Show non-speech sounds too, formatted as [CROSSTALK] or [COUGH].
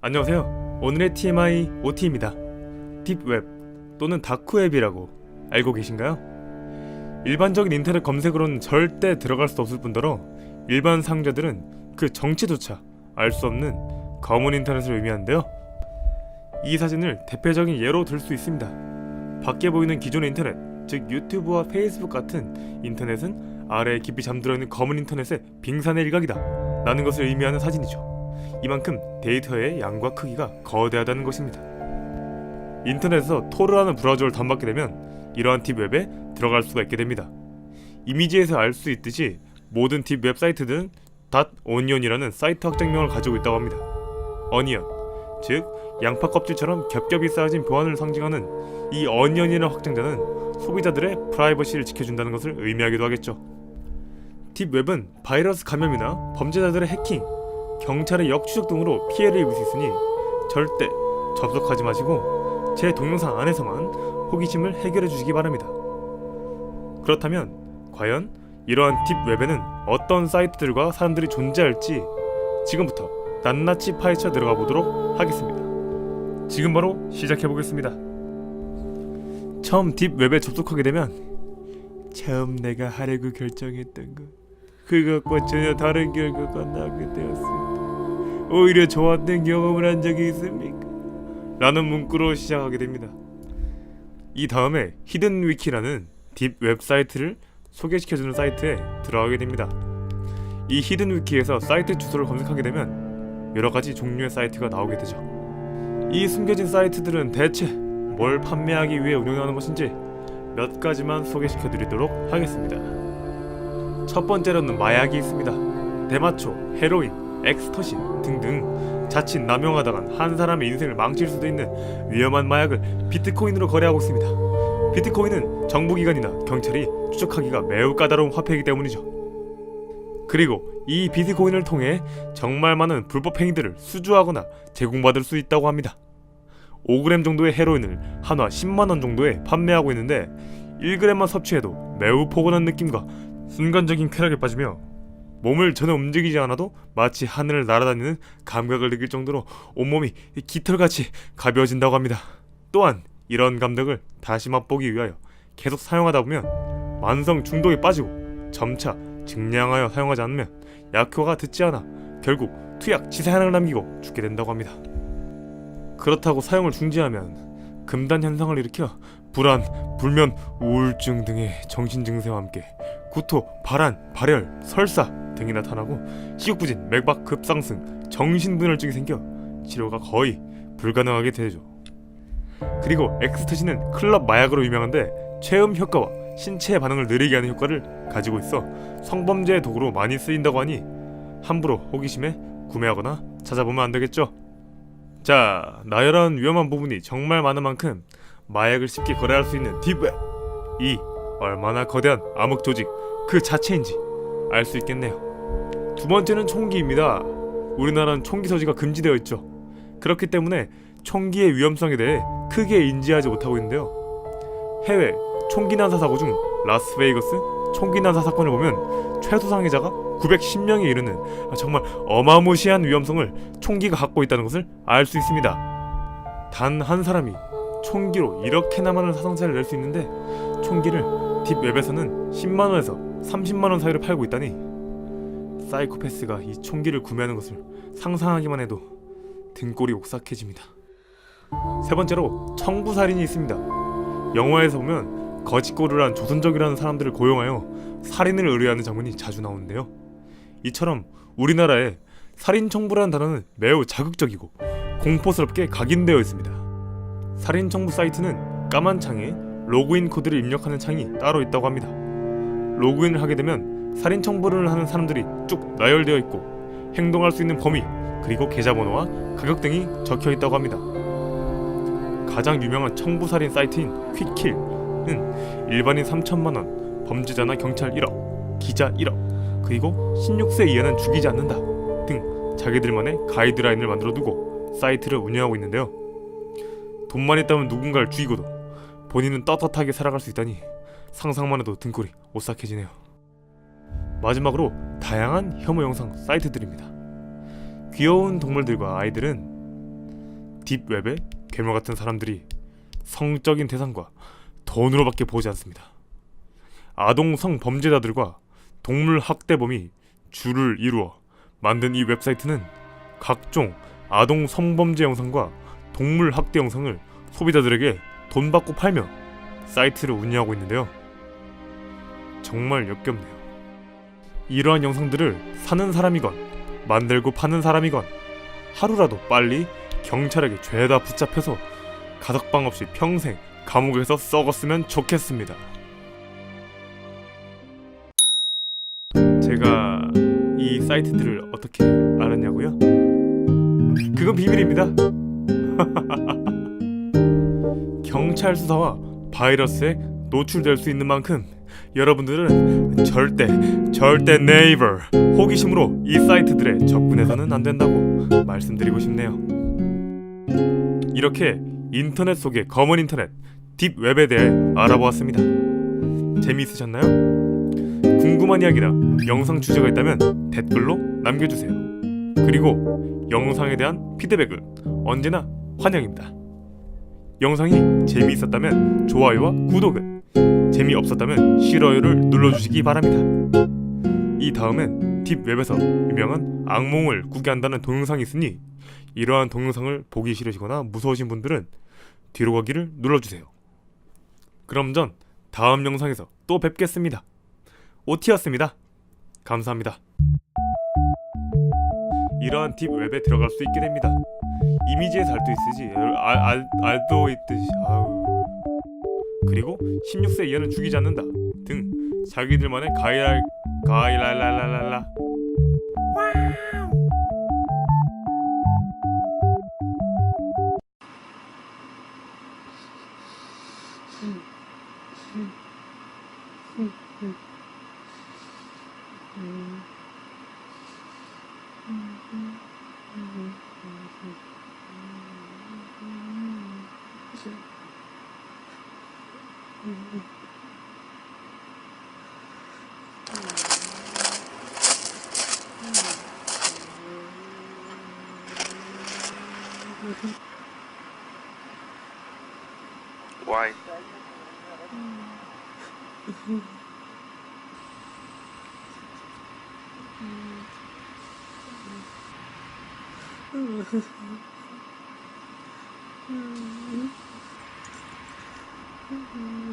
안녕하세요. 오늘의 TMI OT입니다. 딥웹 또는 다크웹이라고 알고 계신가요? 일반적인 인터넷 검색으로는 절대 들어갈 수 없을 뿐더러 일반 사용자들은 그 정체조차 알 수 없는 검은 인터넷을 의미하는데요. 이 사진을 대표적인 예로 들 수 있습니다. 밖에 보이는 기존의 인터넷, 즉 유튜브와 페이스북 같은 인터넷은 아래에 깊이 잠들어 있는 검은 인터넷의 빙산의 일각이다. 라는 것을 의미하는 사진이죠. 이만큼 데이터의 양과 크기가 거대하다는 것입니다. 인터넷에서 토르라는 브라우저를 다운받게 되면 이러한 딥웹에 들어갈 수가 있게 됩니다. 이미지에서 알 수 있듯이 모든 딥 웹사이트들은 .onion이라는 사이트 확장명을 가지고 있다고 합니다. 어니언, 즉 양파 껍질처럼 겹겹이 쌓여진 보안을 상징하는 이 어니언이라는 확장자는 소비자들의 프라이버시를 지켜준다는 것을 의미하기도 하겠죠. 딥웹은 바이러스 감염이나 범죄자들의 해킹, 경찰의 역추적 등으로 피해를 입을 수 있으니 절대 접속하지 마시고 제 동영상 안에서만 호기심을 해결해 주시기 바랍니다. 그렇다면 과연 이러한 딥웹에는 어떤 사이트들과 사람들이 존재할지 지금부터 낱낱이 파헤쳐 들어가 보도록 하겠습니다. 지금 바로 시작해 보겠습니다. 처음 딥웹에 접속하게 되면 처음 내가 하려고 결정했던 것 그것과 전혀 다른 결과가 나게 되었습니다. 오히려 좋았던 경험을 한 적이 있습니까? 라는 문구로 시작하게 됩니다. 이 다음에 히든 위키라는 딥 웹사이트를 소개시켜주는 사이트에 들어가게 됩니다. 이 히든 위키에서 사이트 주소를 검색하게 되면 여러 가지 종류의 사이트가 나오게 되죠. 이 숨겨진 사이트들은 대체 뭘 판매하기 위해 운영하는 것인지 몇 가지만 소개시켜 드리도록 하겠습니다. 첫 번째로는 마약이 있습니다. 대마초, 헤로인, 엑스터신 등등 자칫 남용하다간 한 사람의 인생을 망칠 수도 있는 위험한 마약을 비트코인으로 거래하고 있습니다. 비트코인은 정부기관이나 경찰이 추적하기가 매우 까다로운 화폐이기 때문이죠. 그리고 이 비트코인을 통해 정말 많은 불법 행위들을 수주하거나 제공받을 수 있다고 합니다. 5g 정도의 헤로인을 한화 10만원 정도에 판매하고 있는데 1g만 섭취해도 매우 포근한 느낌과 순간적인 쾌락에 빠지며 몸을 전혀 움직이지 않아도 마치 하늘을 날아다니는 감각을 느낄 정도로 온몸이 깃털같이 가벼워진다고 합니다. 또한 이런 감각을 다시 맛보기 위하여 계속 사용하다 보면 만성 중독에 빠지고 점차 증량하여 사용하지 않으면 약효가 듣지 않아 결국 투약 치사량을 남기고 죽게 된다고 합니다. 그렇다고 사용을 중지하면 금단 현상을 일으켜 불안, 불면, 우울증 등의 정신 증세와 함께 구토, 발한, 발열, 설사 등이 나타나고 식욕부진, 맥박 급상승, 정신분열증이 생겨 치료가 거의 불가능하게 되죠. 그리고 엑스터시는 클럽 마약으로 유명한데 체험 효과와 신체 반응을 느리게 하는 효과를 가지고 있어 성범죄의 도구로 많이 쓰인다고 하니 함부로 호기심에 구매하거나 찾아보면 안 되겠죠. 자, 나열한 위험한 부분이 정말 많은 만큼 마약을 쉽게 거래할 수 있는 딥웹 이 얼마나 거대한 암흑 조직 그 자체인지 알 수 있겠네요. 두 번째는 총기입니다. 우리나라는 총기 소지가 금지되어 있죠. 그렇기 때문에 총기의 위험성에 대해 크게 인지하지 못하고 있는데요. 해외 총기 난사 사고 중 라스베이거스 총기 난사 사건을 보면 최소 상해자가 910명에 이르는 정말 어마무시한 위험성을 총기가 갖고 있다는 것을 알 수 있습니다. 단 한 사람이 총기로 이렇게나 많은 사상자를 낼 수 있는데 총기를 딥웹에서는 10만 원에서 30만 원 사이로 팔고 있다니 사이코패스가 이 총기를 구매하는 것을 상상하기만 해도 등골이 옥삭해집니다. 세 번째로 청부살인이 있습니다. 영화에서 보면 거짓고루란 조선족이라는 사람들을 고용하여 살인을 의뢰하는 장면이 자주 나오는데요. 이처럼 우리나라에 살인 청부라는 단어는 매우 자극적이고 공포스럽게 각인되어 있습니다. 살인 청부 사이트는 까만 창에 로그인 코드를 입력하는 창이 따로 있다고 합니다. 로그인을 하게 되면 살인 청부를 하는 사람들이 쭉 나열되어 있고 행동할 수 있는 범위 그리고 계좌번호와 가격 등이 적혀 있다고 합니다. 가장 유명한 청부 살인 사이트인 퀵킬은 일반인 3천만 원, 범죄자나 경찰 1억, 기자 1억, 그리고 16세 이하는 죽이지 않는다 등 자기들만의 가이드라인을 만들어 두고 사이트를 운영하고 있는데요. 돈만 있다면 누군가를 죽이고도 본인은 떳떳하게 살아갈 수 있다니 상상만 해도 등골이 오싹해지네요. 마지막으로 다양한 혐오 영상 사이트들입니다. 귀여운 동물들과 아이들은 딥웹의 괴물 같은 사람들이 성적인 대상과 돈으로밖에 보지 않습니다. 아동 성 범죄자들과 동물 학대범이 줄을 이루어 만든 이 웹사이트는 각종 아동 성범죄 영상과 동물 학대 영상을 소비자들에게 돈 받고 팔며 사이트를 운영하고 있는데요. 정말 역겹네요. 이러한 영상들을 사는 사람이건 만들고 파는 사람이건 하루라도 빨리 경찰에게 죄다 붙잡혀서 가석방 없이 평생 감옥에서 썩었으면 좋겠습니다. 제가 이 사이트들을 어떻게 알았냐고요? 그건 비밀입니다. [LAUGHS] 경찰 수사와 바이러스에 노출될 수 있는 만큼 여러분들은 절대 절대 네이버 호기심으로 이 사이트들에 접근해서는 안 된다고 말씀드리고 싶네요. 이렇게 인터넷 속의 검은 인터넷 딥웹에 대해 알아보았습니다. 재미있으셨나요? 궁금한 이야기나 영상 주제가 있다면 댓글로 남겨주세요. 그리고 영상에 대한 피드백은 언제나 환영입니다. 영상이 재미있었다면 좋아요와 구독을, 재미없었다면 싫어요를 눌러주시기 바랍니다. 이 다음엔 딥웹에서 유명한 악몽을 꾸게 한다는 동영상이 있으니 이러한 동영상을 보기 싫으시거나 무서우신 분들은 뒤로 가기를 눌러주세요. 그럼 전 다음 영상에서 또 뵙겠습니다. 오티였습니다. 감사합니다. 이러한 딥웹에 들어갈 수 있게 됩니다. 이미지에 살도 있으지 알, 알, 알도 있듯이 아우 그리고 16세 이하는 죽이지 않는다. 등. 자기들만의 가이랄 가이랄랄랄랄라 -hmm. Why? -hmm. Mm -hmm.